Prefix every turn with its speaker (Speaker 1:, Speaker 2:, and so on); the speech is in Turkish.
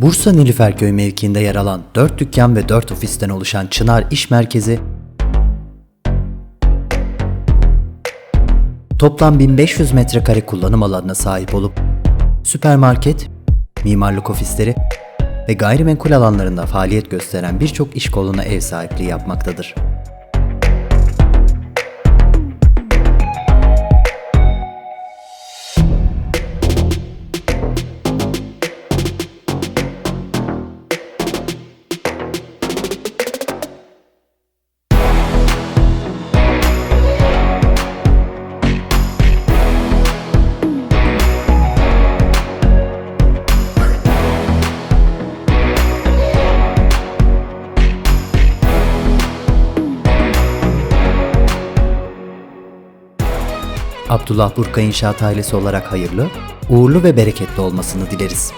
Speaker 1: Bursa Nilüferköy mevkiinde yer alan 4 dükkan ve 4 ofisten oluşan Çınar İş Merkezi, toplam 1500 metrekare kullanım alanına sahip olup, süpermarket, mimarlık ofisleri ve gayrimenkul alanlarında faaliyet gösteren birçok iş koluna ev sahipliği yapmaktadır. Abdullah Burka İnşaat ailesi olarak hayırlı, uğurlu ve bereketli olmasını dileriz.